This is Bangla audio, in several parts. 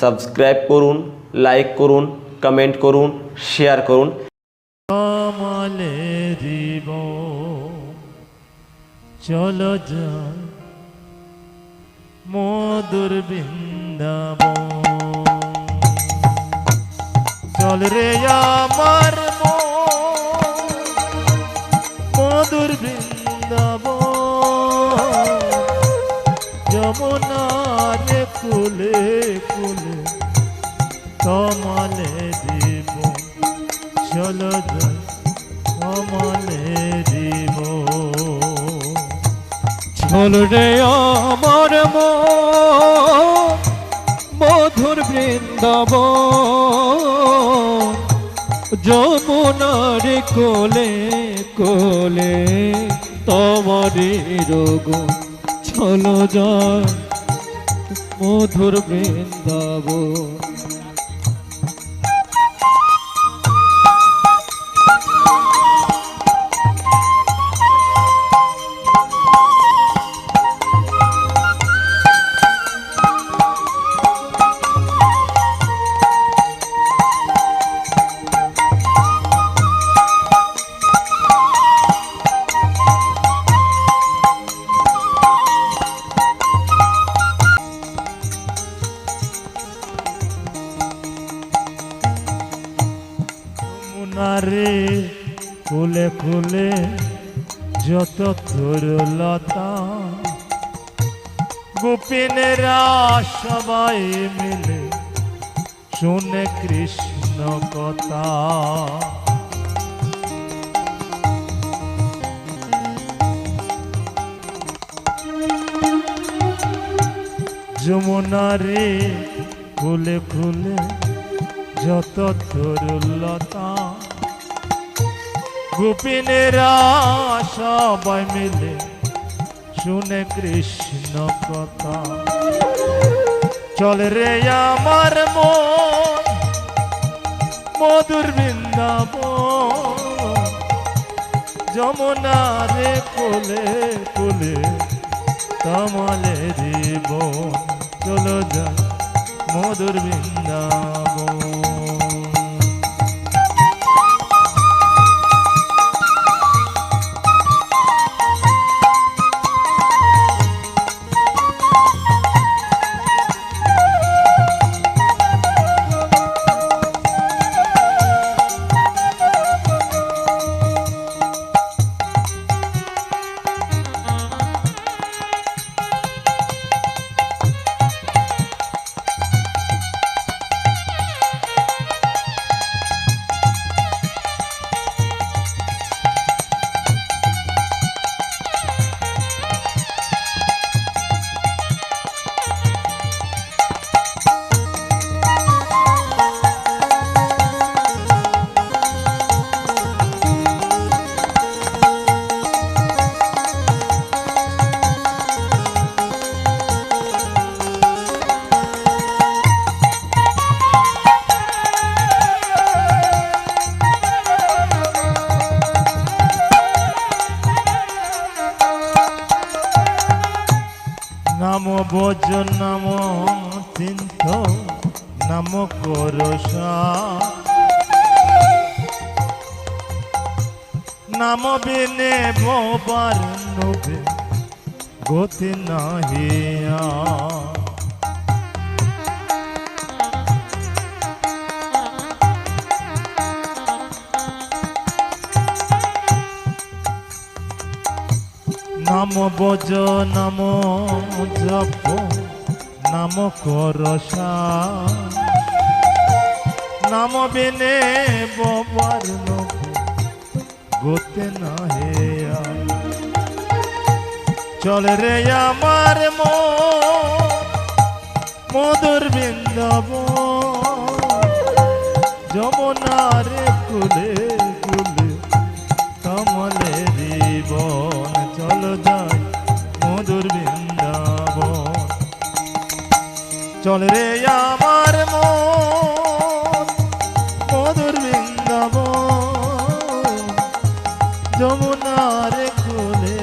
সাবস্ক্রাইব করুন লাইক করুন কমেন্ট করুন শেয়ার করুন। চলো যাই। মধুর বৃন্দাবন। চল রে আমার মধুর বৃন্দাবন। যমুনার কুলে কুলে কমলে দিব চলো কমলে দিব। চল রে আমার মধুর বৃন্দাব যমুনার কোলে কোলে তোমারি রোগ। চলো যায় মধুর বৃন্দাবন। মুনারে ফুলে ফুলে যত তরুলতা গোপিনেরা সবাই মিলে শুনে কৃষ্ণ কথা। যমুনারে ফুলে ফুলে যত তরুলতা গোপিনেরা সবাই মিলে শুনে কৃষ্ণ কথা। চল রে আমার মন, মধুর বৃন্দাব যমুনা রে কোলে কোলে কমলে দিব চলো যা মধুর বৃন্দাবন। নাম করসা নাম বিনে বোবার নবে গতি নাহিয়া নাম বজ নাম জপ নাম করসা নাম বিনে ববার নভ গোতে না হেয়া চল রে আমার মধুর বৃন্দাব যমুনারে কুলে কুলে কমলে জীবন চল যাই মধুর বৃন্দাবন। চল রে আমার আপনার কুলে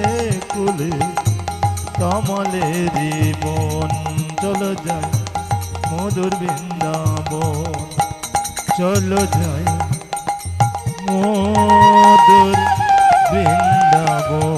কুলে কমলে রিবন চল যায় মধুর বৃন্দাব চল যায় মধুর বৃন্দাবন।